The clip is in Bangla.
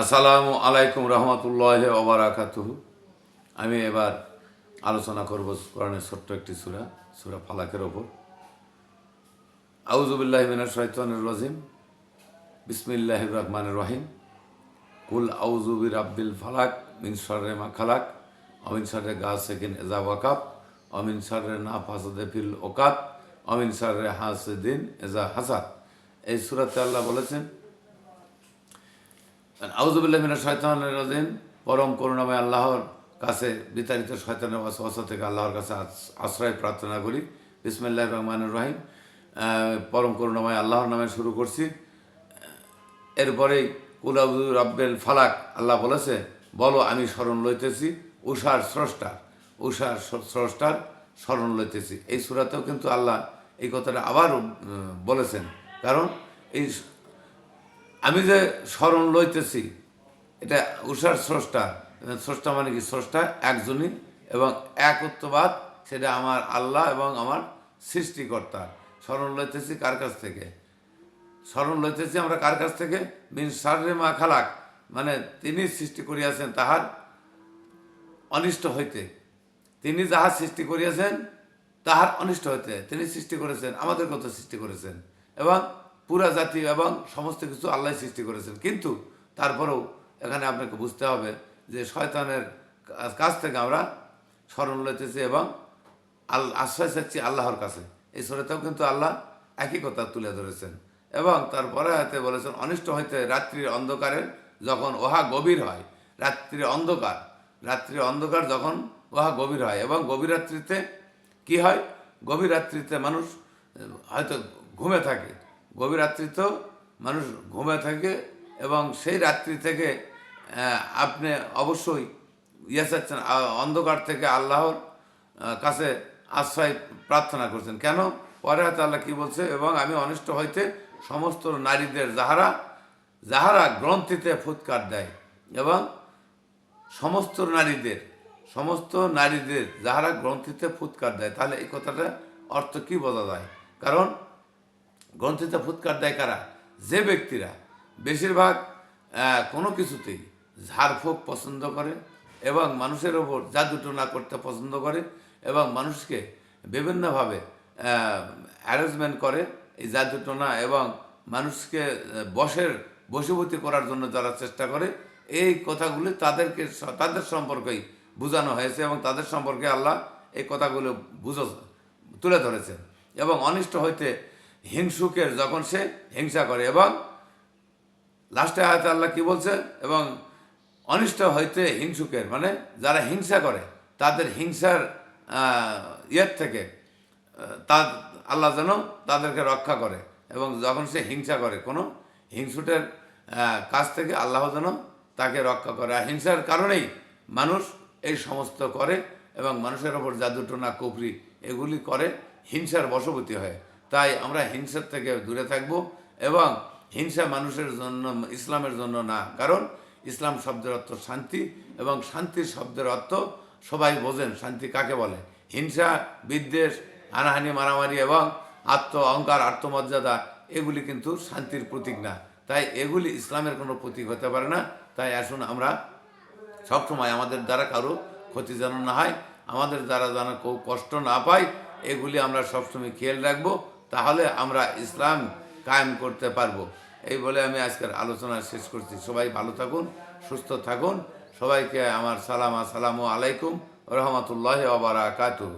আসসালামু আলাইকুম রহমতুল্লাহ ওবরাকাতুহ আমি এবার আলোচনা করব কোরআনের ছোট্ট একটি সুরা সুরা ফালাকের ওপর। আউজুবিল্লাহ মিনার শৈতানুর রহিম বিসমিল্লাহ রহমান রহিম। কুল আউজুবির আব্বিল ফালাক মিন শর্রে মা খালাক অমিন শর্রে গা সেকিন এজা ওয়াকাব অমিন শর্রে না ফাসাদে ফিল ওকাত অমিন শর্রে হাসদিন এজা হাসাদ এই সুরাতে আল্লাহ বলেছেন আউজুবিল্লাহ মিনা শয়তানের রাজিম পরম করুণাময় আল্লাহর কাছে, বিতাড়িত শয়তানের ওয়াসওয়াসা থেকে আল্লাহর কাছে আশ্রয় প্রার্থনা করি। বিসমিল্লাহ রহমানুর রহিম। পরম করুণাময় আল্লাহর নামে শুরু করছি। এরপরেই কুলাবু রাব্বেল ফালাক, আল্লাহ বলেছে, বলো আমি স্মরণ লইতেছি উষার স্রষ্টার উষার স্রষ্টার স্মরণ লইতেছি। এই সুরাতেও কিন্তু আল্লাহ এই কথাটা আবার বলেছেন। কারণ এই আমি যে স্মরণ লইতেছি, এটা উষার স্রষ্টা স্রষ্টা মানে কি? স্রষ্টা একজনই এবং একত্ববাদ, সেটা আমার আল্লাহ এবং আমার সৃষ্টিকর্তা। স্মরণ লইতেছি কার কাছ থেকে? স্মরণ লইতেছি আমরা কার কাছ থেকে? মিন সারে মা খালাক মানে তিনি সৃষ্টি করিয়াছেন তাহার অনিষ্ট হইতে। তিনি যাহা সৃষ্টি করিয়াছেন, তাহার অনিষ্ট হইতে। তিনি সৃষ্টি করেছেন, আমাদের কত সৃষ্টি করেছেন? এবং পুরা জাতি এবং সমস্ত কিছু আল্লাহ সৃষ্টি করেছেন। কিন্তু তারপরেও এখানে আপনাকে বুঝতে হবে যে শয়তানের কাছ থেকে আমরা স্মরণ লইতেছি এবং আল আশ্রয় চাচ্ছি আল্লাহর কাছে। এই সুরাতেও কিন্তু আল্লাহ একই কথা তুলে ধরেছেন। এবং তারপরে হাতে বলেছেন, অনিষ্ট হইতে রাত্রির অন্ধকারের যখন ওহা গভীর হয়। রাত্রির অন্ধকার। রাত্রির অন্ধকার যখন ওহা গভীর হয় এবং গভীর রাত্রিতে কি হয়? গভীর রাত্রিতে মানুষ হয়তো ঘুমে থাকে। গভীর রাত্রিতেও মানুষ ঘুমে থাকে এবং সেই রাত্রি থেকে আপনি অবশ্যই ইয়ে চাচ্ছেন অন্ধকার থেকে আল্লাহর কাছে আশ্রয় প্রার্থনা করছেন। কেন? পরে হয়তো আল্লাহ কী বলছে, এবং আমি অনিষ্ট হইতে সমস্ত নারীদের যাহারা যাহারা গ্রন্থিতে ফুৎকার দেয়, এবং সমস্ত নারীদের সমস্ত নারীদের যাহারা গ্রন্থিতে ফুৎকার দেয়, তাহলে এই কথাটা অর্থ কি বোঝা যায়? কারণ গ্রন্থিতে ফুৎকার দেয় কারা? যে ব্যক্তিরা বেশিরভাগ কোনো কিছুতেই ঝাড়ফুঁক পছন্দ করে এবং মানুষের ওপর জাদুটনা করতে পছন্দ করে এবং মানুষকে বিভিন্নভাবে অ্যারেঞ্জমেন্ট করে এই জাদুটনা এবং মানুষকে বশের বশীভূতি করার জন্য যারা চেষ্টা করে, এই কথাগুলি তাদেরকে তাদের সম্পর্কেই বোঝানো হয়েছে এবং তাদের সম্পর্কে আল্লাহ এই কথাগুলো বুঝো, তুলে ধরেছেন এবং অনিষ্ট হইতে হিংসুকের যখন সে হিংসা করে এবং লাস্টে আয়াতে আল্লাহ কি বলছে? এবং অনিষ্ট হইতে হিংসুকের মানে যারা হিংসা করে, তাদের হিংসার ইয়ের থেকে তা আল্লাহ যেন তাদেরকে রক্ষা করে এবং যখন সে হিংসা করে, কোনো হিংসুটের কাছ থেকে আল্লাহ যেন তাকে রক্ষা করে। আর হিংসার কারণেই মানুষ এই সমস্ত করে এবং মানুষের ওপর জাদুটনা, কুফরি এগুলি করে, হিংসার বশবর্তী হয়। তাই আমরা হিংসার থেকে দূরে থাকব এবং হিংসা মানুষের জন্য, ইসলামের জন্য না। কারণ ইসলাম শব্দের অর্থ শান্তি এবং শান্তির শব্দের অর্থ সবাই বোঝেন। শান্তি কাকে বলে? হিংসা, বিদ্বেষ, হানাহানি, মারামারি এবং আত্ম অহংকার, আত্মমর্যাদা, এগুলি কিন্তু শান্তির প্রতীক না। তাই এগুলি ইসলামের কোনো প্রতীক হতে পারে না। তাই আসুন আমরা সবসময় আমাদের দ্বারা কারও ক্ষতি যেন না হয়, আমাদের দ্বারা যেন কেউ কষ্ট না পায়, এগুলি আমরা সবসময় খেয়াল রাখব। তাহলে আমরা ইসলাম কায়েম করতে পারব। এই বলে আমি আজকের আলোচনা শেষ করছি। সবাই ভালো থাকুন, সুস্থ থাকুন। সবাইকে আমার সালাম, আসসালামু আলাইকুম রহমতুল্লাহ ওবরাকাতুহ